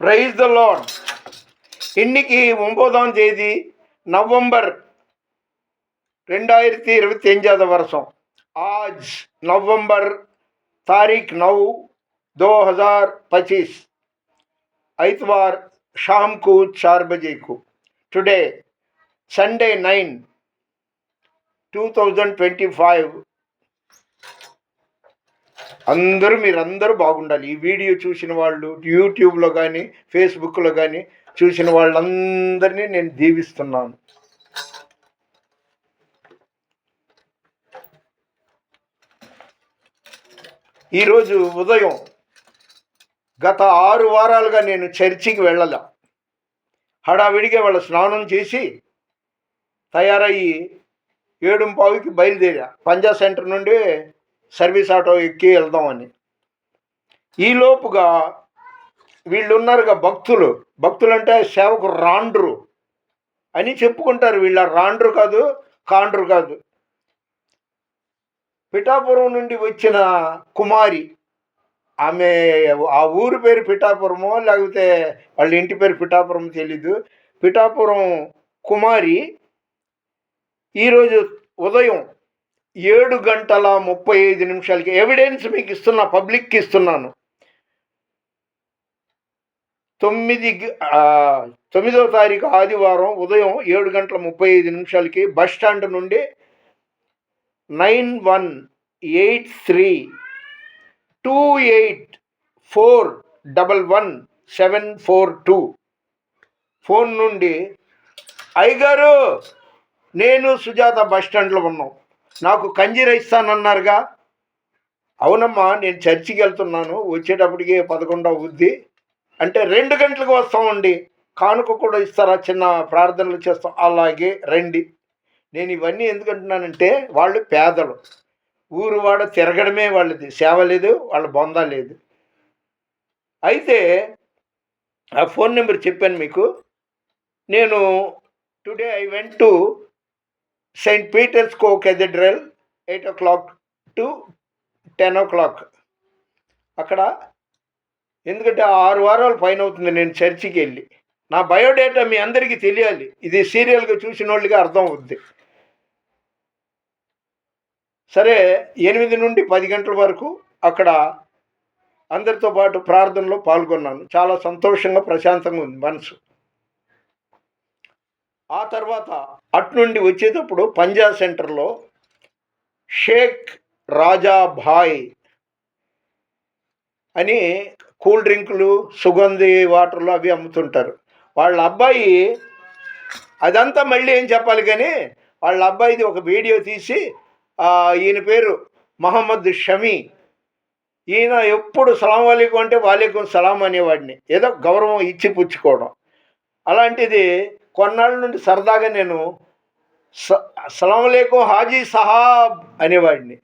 Praise the Lord ఇన్నికి ఒంబోదాం తేదీ నవంబర్ రెండాయిరత్ ఇరవై ఎంజాద వర్షం ఆజ్ నవంబర్ తారీఖ్ నవ్ దో హజార్ పచీస్ ఐతవార్ షామ్కు చార్ బజేకు today Sunday nine two thousand twenty five అందరూ మీరందరూ బాగుండాలి. ఈ వీడియో చూసిన వాళ్ళు యూట్యూబ్లో కానీ ఫేస్బుక్లో కానీ చూసిన వాళ్ళందరినీ నేను దీవిస్తున్నాను. ఈరోజు ఉదయం గత ఆరు వారాలుగా నేను చర్చికి వెళ్ళాల. హడావిడిగా వాళ్ళ స్నానం చేసి తయారయ్యి ఏడుంపావికి బయలుదేరా. పంజా సెంటర్ నుండి సర్వీస్ ఆటో ఎక్కి వెళ్దామని. ఈలోపుగా వీళ్ళు ఉన్నారుగా భక్తులు. భక్తులు అంటే సేవకు రాండ్రు అని చెప్పుకుంటారు. వీళ్ళ రాండ్రు కాదు కాండ్రు కాదు. పిఠాపురం నుండి వచ్చిన కుమారి ఆమె ఆ ఊరి పేరు పిఠాపురమో లేకపోతే వాళ్ళ ఇంటి పేరు పిఠాపురం తెలీదు. పిఠాపురం కుమారి ఈరోజు ఉదయం ఏడు గంటల ముప్పై ఐదు నిమిషాలకి ఎవిడెన్స్ మీకు ఇస్తున్నా పబ్లిక్కి ఇస్తున్నాను. తొమ్మిది తొమ్మిదో తారీఖు ఆదివారం ఉదయం ఏడు గంటల ముప్పై ఐదు నిమిషాలకి బస్ స్టాండ్ నుండి nine one eight three two eight four double one seven four two. Phone నుండి అయ్యగారు నేను సుజాత బస్ స్టాండ్లో ఉన్నాం. నాకు కంజీర ఇస్తానన్నారుగా అవునమ్మా నేను చర్చికి వెళ్తున్నాను. వచ్చేటప్పటికి పదకొండవ అవుద్ది అంటే రెండు గంటలకు వస్తామండి. కానుక కూడా ఇస్తారా? చిన్న ప్రార్థనలు చేస్తాం. అలాగే రండి. నేను ఇవన్నీ ఎందుకంటున్నానంటే వాళ్ళు పేదలు. ఊరు వాడ తిరగడమే వాళ్ళది. సేవ లేదు వాళ్ళ బొంద లేదు. అయితే ఆ ఫోన్ నెంబర్ చెప్పాను మీకు. నేను today I went to Saint Peter's co cathedral eight o'clock to ten o'clock అక్కడ ఎందుకంటే ఆరు వారాలు పైన అవుతుంది నేను చర్చికి వెళ్ళి. నా బయోడేటా మీ అందరికీ తెలియాలి. ఇది సీరియల్గా చూసిన వాళ్ళకి అర్థం అవుద్ది. సరే ఎనిమిది నుండి పది గంటల వరకు అక్కడ అందరితో పాటు ప్రార్థనలో పాల్గొన్నాను. చాలా సంతోషంగా ప్రశాంతంగా ఉంది మనసు. ఆ తర్వాత అట్నుండి వచ్చేటప్పుడు పంజా సెంటర్లో షేక్ రాజా భాయ్ అని కూల్ డ్రింకులు సుగంధి వాటర్లు అవి అమ్ముతుంటారు. వాళ్ళ అబ్బాయి అదంతా మళ్ళీ ఏం చెప్పాలి కానీ వాళ్ళ అబ్బాయిది ఒక వీడియో తీసి ఈయన పేరు మహమ్మద్ షమీ. ఈయన ఎప్పుడు సలాం వాలేకం అంటే వాలేకం సలాం అనేవాడిని. ఏదో గౌరవం ఇచ్చి పుచ్చుకోవడం అలాంటిది కొన్నాళ్ళ నుండి సరదాగా నేను స హాజీ సహాబ్ అనేవాడిని.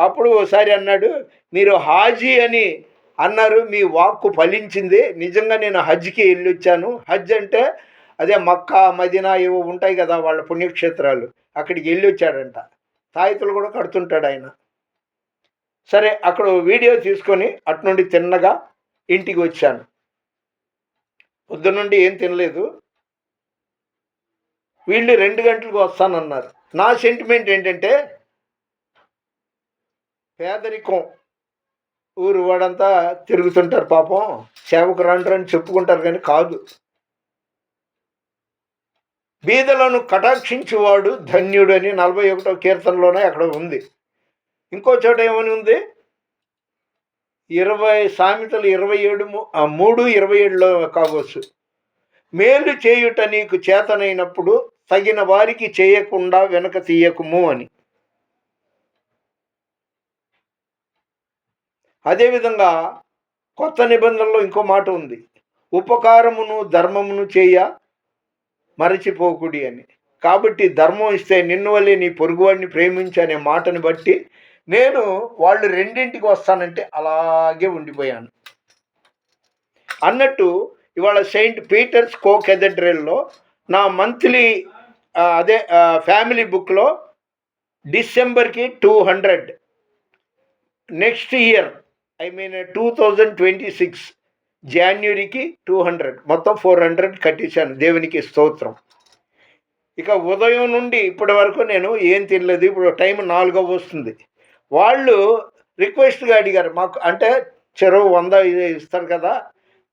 అప్పుడు ఒకసారి అన్నాడు మీరు హాజీ అని అన్నారు మీ వాక్కు ఫలించింది. నిజంగా నేను హజ్కి వెళ్ళి వచ్చాను హజ్ అంటే అదే మక్కా మదీనా ఏవో ఉంటాయి కదా వాళ్ళ పుణ్యక్షేత్రాలు. అక్కడికి వెళ్ళి వచ్చాడంట తాయితులు కూడా కడుతుంటాడు ఆయన. సరే అక్కడ వీడియో తీసుకొని అటు నుండి తిన్నగా ఇంటికి వచ్చాను. పొద్దునుండి ఏం తినలేదు. వీళ్ళు రెండు గంటలకు వస్తానన్నారు. నా సెంటిమెంట్ ఏంటంటే పేదరికం. ఊరు వాడంతా తిరుగుతుంటారు పాపం. సేవకు రండ్రు అని చెప్పుకుంటారు కానీ కాదు. బీదలను కటాక్షించేవాడు ధన్యుడు అని నలభై ఒకటో కీర్తనలోనే అక్కడ ఉంది. ఇంకో చోట ఏమని ఉంది? ఇరవై సామెతలు ఇరవై ఏడు మూడు ఇరవై ఏడులో కావచ్చు మేలు చేయుట నీకు చేతనైనప్పుడు తగిన వారికి చేయకుండా వెనక తీయకుము అని. అదేవిధంగా కొత్త నిబంధనలో ఇంకో మాట ఉంది. ఉపకారమును ధర్మమును చేయ మరచిపోకుడి అని. కాబట్టి ధర్మం ఇస్తే నిన్ను వల్లే నీ పొరుగువాడిని ప్రేమించనే అనే మాటని బట్టి నేను వాళ్ళు రెండింటికి వస్తానంటే అలాగే ఉండిపోయాను. అన్నట్టు ఇవాళ సెయింట్ పీటర్స్ కో కెథడ్రల్లో నా మంత్లీ అదే ఫ్యామిలీ బుక్లో డిసెంబర్కి two hundred. Next year I mean two thousand twenty six జాన్యురికి two hundred. మొత్తం ఫోర్ హండ్రెడ్ కట్టించాను. దేవునికి స్తోత్రం. ఇక ఉదయం నుండి ఇప్పటి వరకు నేను ఏం తినలేదు. ఇప్పుడు టైం నాలుగో వస్తుంది. వాళ్ళు రిక్వెస్ట్గా అడిగారు. మాకు అంటే చెరువు వంద ఇస్తారు కదా.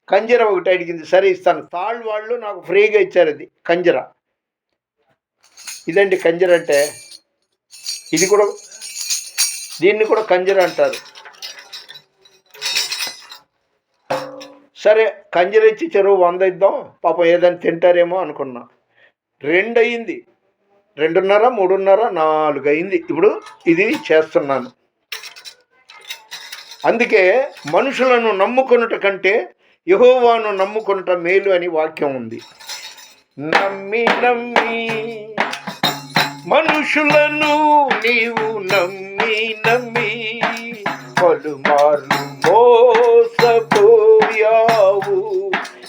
కంజర ఒకటి అడిగింది. సరే ఇస్తాను. తాళ్ళు వాళ్ళు నాకు ఫ్రీగా ఇచ్చారు ఇది కంజర. ఇదండి కంజర అంటే ఇది కూడా దీన్ని కూడా కంజర అంటారు. సరే కంజర ఇచ్చి చెరువు వంద ఇద్దాం. పాపం ఏదైనా తింటారేమో అనుకున్నా. రెండు అయింది. రెండున్నర మూడున్నర నాలుగు అయింది. ఇప్పుడు ఇది చేస్తున్నాను. అందుకే మనుషులను నమ్ముకున్నట కంటే యహోవాను నమ్ముకొనుట మేలు అని వాక్యం ఉంది. నమ్మి నమ్మి మనుషులను నీవు నమ్మి నమ్మి పలుమార్లు మోసపోయావు.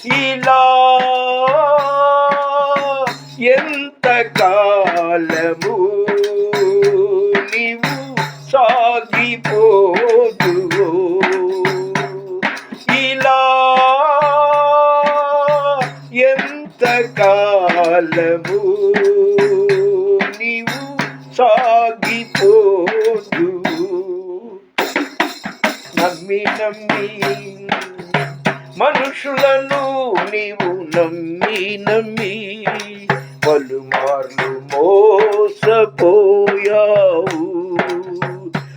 ఇలా ఎంత కాలము మనుషులను నీవు నమ్మి నమ్మి పలుమార్లు మోసపోయావు.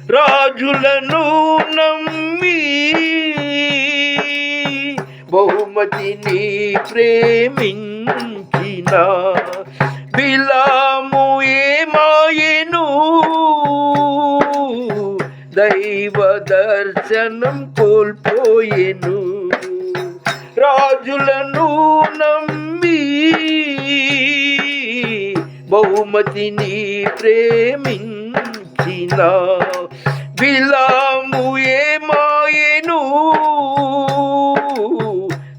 రాజులను నమ్మి బహుమతిని ప్రేమించిన బిలాము ఏమాయను? దైవ దర్శనం కోల్పోయేను. రాజులను నమ్మి బహుమతిని ప్రేమించిన బిలాము ఏమాయను?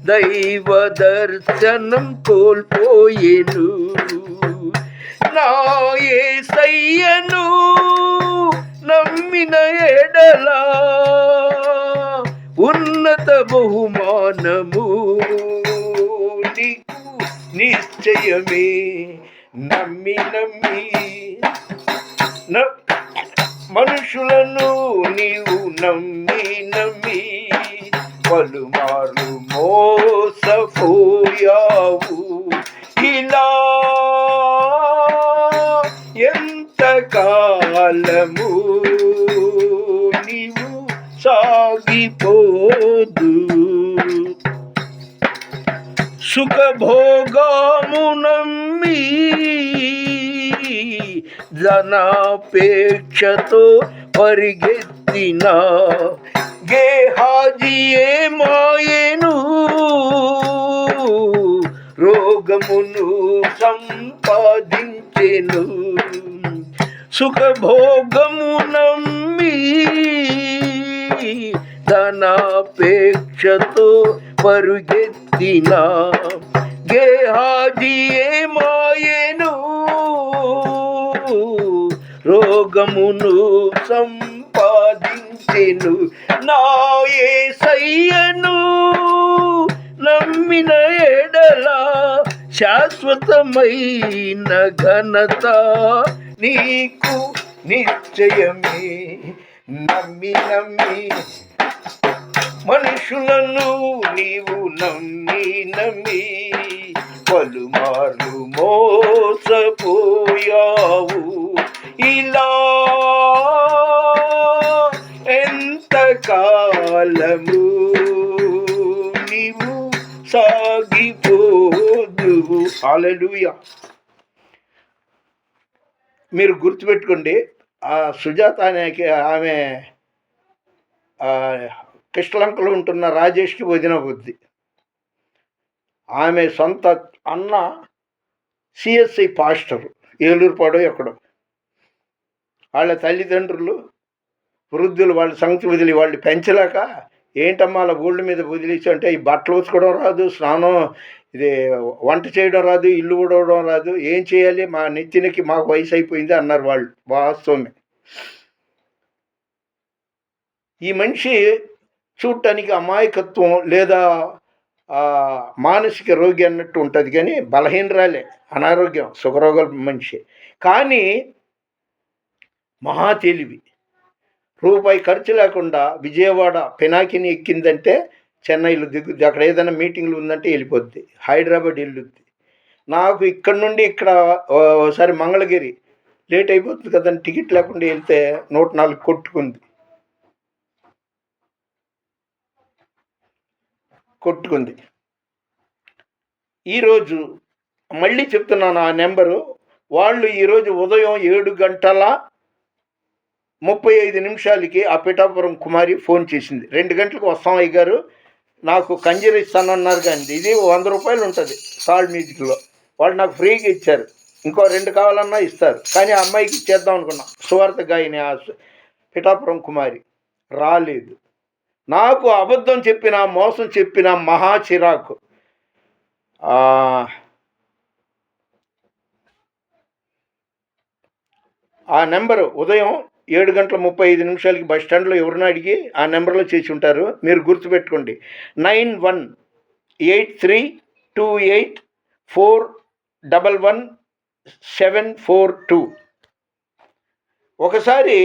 దైవ దర్శనం కోల్పోయేను. నాయే సయ్యను నమ్మిన ఎడలా ఉన్నత బహుమానము నీకు నిశ్చయమే. నమ్మి నమ్మి. మనుషులను నీవు నమ్మి నమ్మి. పలుమార్లు మోసపోయావు. ఇలా ఎంత కాలము సాగిపోదు సుఖభోగము నమ్మి జనాపేక్షతో పరిగెత్తిన గేహాజియే మాయను రోగమును సంపాదించెను సుఖభోగము నమ్మి ధనాపేక్షతో పరుగెత్తిన గేహాజియే మాయను. రోగమును సంపాదించెను నా సయ్యను నమ్మిన ఎడలా శాశ్వతమైన ఘనత నీకు నిశ్చయమే. నమ్మి నమ్మి. మనుషులను నీవు నమ్మి నమ్మి. పలుమార్లు మోసపోయావు. ఇలా ఎంత కాలము నీవు సాగిపోదువు. హల్లెలూయా మీరు గుర్తుపెట్టుకోండి ఆ సుజాత అనేకి ఆమె ఆ, ఉంటున్న రాజేష్కి వదిన బుద్ధి. ఆమె సొంత అన్న సిఎస్ఐ పాస్టర్ ఏలూరుపాడు ఎక్కడో. వాళ్ళ తల్లిదండ్రులు వృద్ధులు వాళ్ళ సంగతి వదిలి వాళ్ళు పెంచలేక ఏంటమ్మా అలా ఊళ్ళ మీద వదిలేసి అంటే ఈ బట్టలు ఉతుకోవడం రాదు స్నానం ఇది వంట చేయడం రాదు ఇల్లు ఊడవడం రాదు. ఏం చేయాలి? మా నెత్తినకి మాకు వయసు అయిపోయింది అన్నారు వాళ్ళు వాస్తవమే. ఈ మనిషి చూడటానికి అమాయకత్వం లేదా మానసిక రోగి అన్నట్టు ఉంటుంది కానీ బలహీనరాలే అనారోగ్యం సుఖరోగాల మనిషి. కానీ మహా తెలివి. రూపాయి ఖర్చు లేకుండా విజయవాడ పెనాకిని ఎక్కిందంటే చెన్నైలో దిగుద్ది అక్కడ ఏదైనా మీటింగ్లు ఉందంటే వెళ్ళిపోద్ది. హైదరాబాద్ వెళ్ళుద్ది. నాకు ఇక్కడ నుండి ఇక్కడ ఒకసారి మంగళగిరి. లేట్ అయిపోతుంది కదండి టికెట్ లేకుండా వెళ్తే నూట నాలుగు కొట్టుకుంది. కొట్టుకుంది. ఈరోజు మళ్ళీ చెప్తున్నాను ఆ నెంబరు. వాళ్ళు ఈరోజు ఉదయం ఏడు గంటల ముప్పై ఐదు నిమిషాలకి ఆ పిఠాపురం కుమారి ఫోన్ చేసింది. రెండు గంటలకు వస్తాం అయ్యారు నాకు కంజీలు ఇస్తానన్నారు కానీ ఇది వంద రూపాయలు ఉంటుంది సాల్ మ్యూజిక్లో. వాళ్ళు నాకు ఫ్రీగా ఇచ్చారు. ఇంకో రెండు కావాలన్నా ఇస్తారు. కానీ ఆ అమ్మాయికి ఇచ్చేద్దాం అనుకున్నా. సువార్త గాయని ఆ పిఠాపురం కుమారి రాలేదు. నాకు అబద్ధం చెప్పిన మోసం చెప్పిన మహా చిరాకు. ఆ నెంబరు ఉదయం ఏడు గంటల ముప్పై ఐదు నిమిషాలకి బస్ స్టాండ్లో ఎవరిని అడిగి ఆ నెంబర్లో చేసి ఉంటారు. మీరు గుర్తుపెట్టుకోండి. Nine one eight three two eight four double one seven four two. ఒకసారి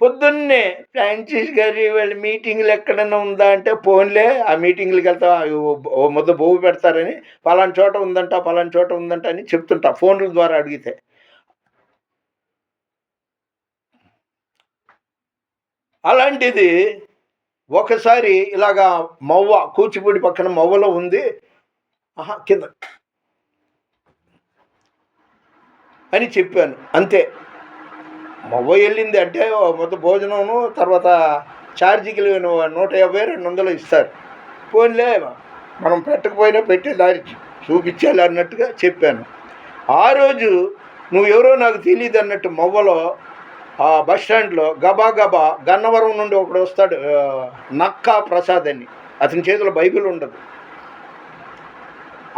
పొద్దున్నే ఫ్రాన్సిస్ గారి వాళ్ళ మీటింగ్లు ఎక్కడైనా ఉందా అంటే ఫోన్లే ఆ మీటింగ్లకు వెళ్తా ముద్ద బొవ్వు పెడతారని పలానా చోట ఉందంట పలానా చోట ఉందంట అని చెప్తుంటా ఫోన్ల ద్వారా అడిగితే. అలాంటిది ఒకసారి ఇలాగా మవ్వ కూచిపూడి పక్కన మవ్వలో ఉంది. ఆహా కింద. అని చెప్పాను. అంతే. మవ్వ వెళ్ళింది అంటే మొత్తం భోజనము తర్వాత ఛార్జీకి నూట యాభై రెండు వందలు ఇస్తారు. పోన్లే మనం పెట్టకపోయినా పెట్టే దారి చూపించాలి అన్నట్టుగా చెప్పాను. ఆ రోజు నువ్వు ఎవరో నాకు తెలియదు అన్నట్టు మవ్వలో ఆ బస్ స్టాండ్లో గబా గబా గన్నవరం నుండి ఒకడు వస్తాడు నక్కా ప్రసాద్ అని. అతని చేతిలో బైబిల్ ఉండదు.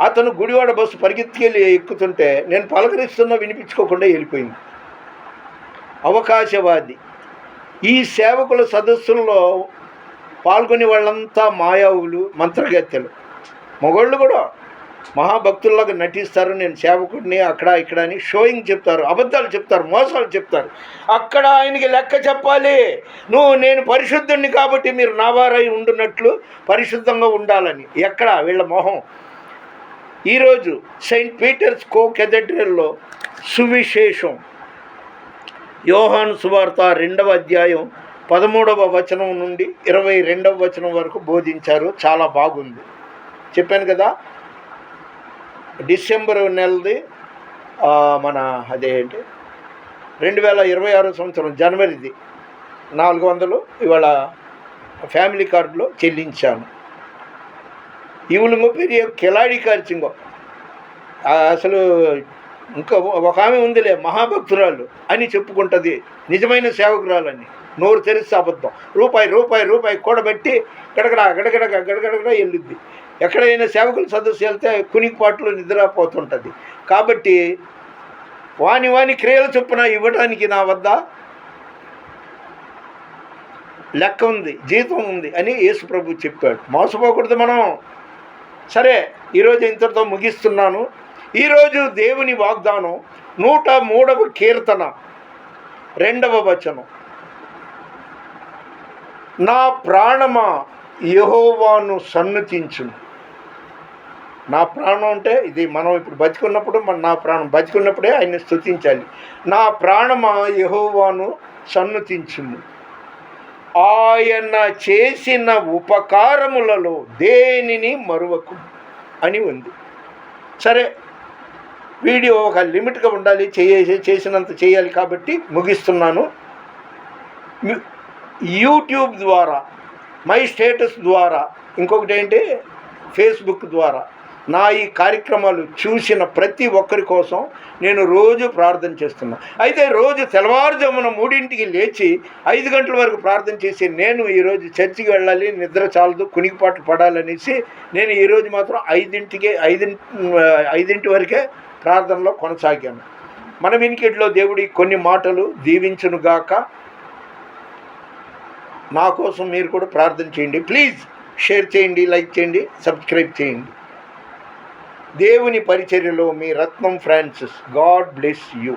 అతను గుడివాడ బస్సు పరిగెత్తుకెళ్ళి ఎక్కుతుంటే నేను పలకరిస్తున్నా వినిపించుకోకుండా వెళ్ళిపోయింది. అవకాశవాది. ఈ సేవకుల సదస్సుల్లో పాల్గొనే వాళ్ళంతా మాయావులు మంత్రగత్తెలు. మగోళ్ళు కూడా మహాభక్తుల్లాగా నటిస్తారు. నేను సేవకుడిని అక్కడ ఇక్కడ అని షోయింగ్ చెప్తారు అబద్ధాలు చెప్తారు మోసాలు చెప్తారు. అక్కడ ఆయనకి లెక్క చెప్పాలి. నువ్వు నేను పరిశుద్ధుణ్ణి కాబట్టి మీరు నావారై ఉండున్నట్లు పరిశుద్ధంగా ఉండాలని. ఎక్కడ? వీళ్ళ మొహం. ఈరోజు సెయింట్ పీటర్స్ కో కెథడ్రల్లో సువిశేషం. యోహాను సువార్త రెండవ అధ్యాయం పదమూడవ వచనం నుండి ఇరవై రెండవ వచనం వరకు బోధించారు. చాలా బాగుంది. చెప్పాను కదా డిసెంబర్ నెలది మన అదేంటి రెండు వేల ఇరవై ఆరో సంవత్సరం జనవరిది నాలుగు వందలు ఇవాళ ఫ్యామిలీ కార్డులో చెల్లించాను. ఇవులుంగో పెరియ కిలాడి కార్చింగో అసలు ఇంకా ఒక ఆమె ఉందిలే మహాభక్తురాలు అని చెప్పుకుంటుంది నిజమైన సేవకురాలని. నోరు తెరిస్తే అబద్ధం. రూపాయి రూపాయి రూపాయి కూడబెట్టి గడగడ గడగడ గడగడ వెళ్ళిద్ది ఎక్కడైనా సేవకుల సదస్సు వెళ్తే కునికిపాట్లు నిద్రపోతుంటుంది. కాబట్టి వాని వాని క్రియల చొప్పున ఇవ్వడానికి నా వద్ద లెక్క ఉంది జీతం ఉంది అని యేసు ప్రభు చెప్పాడు. మోసపోకూడదు మనం. సరే ఈరోజు ఇంతటితో ముగిస్తున్నాను. ఈరోజు దేవుని వాగ్దానం నూట మూడవ కీర్తన రెండవ వచనం. నా ప్రాణమా యహోవాను సన్నుతించును. నా ప్రాణం అంటే ఇది మనం ఇప్పుడు బతికున్నప్పుడు మన నా ప్రాణం బతికున్నప్పుడే ఆయన్ని స్థుతించాలి నా ప్రాణమా యహోవాను సన్నుతించుము ఆయన చేసిన ఉపకారములలో దేనిని మరువకు అని ఉంది. సరే వీడియో ఒక లిమిట్గా ఉండాలి చేసే చేసినంత చేయాలి కాబట్టి ముగిస్తున్నాను. యూట్యూబ్ ద్వారా మై స్టేటస్ ద్వారా ఇంకొకటి ఏంటి ఫేస్బుక్ ద్వారా. నా ఈ కార్యక్రమాలు చూసిన ప్రతి ఒక్కరి కోసం నేను రోజు ప్రార్థన చేస్తున్నా. అయితే రోజు తెల్లవారుజామున మూడింటికి లేచి ఐదు గంటల వరకు ప్రార్థన చేసి నేను ఈరోజు చర్చికి వెళ్ళాలి నిద్ర చాలదు కునికిపాటు పడాలనేసి నేను ఈరోజు మాత్రం ఐదింటికి ఐదింటి ఐదింటి వరకే ప్రార్థనలో కొనసాగాను. మన వినికిడిలో దేవుడి కొన్ని మాటలు దీవించునుగాక. నా కోసం మీరు కూడా ప్రార్థన చేయండి. ప్లీజ్ షేర్ చేయండి లైక్ చేయండి సబ్స్క్రైబ్ చేయండి. దేవుని పరిచర్యలో మీ Ratnam Francis. God bless you.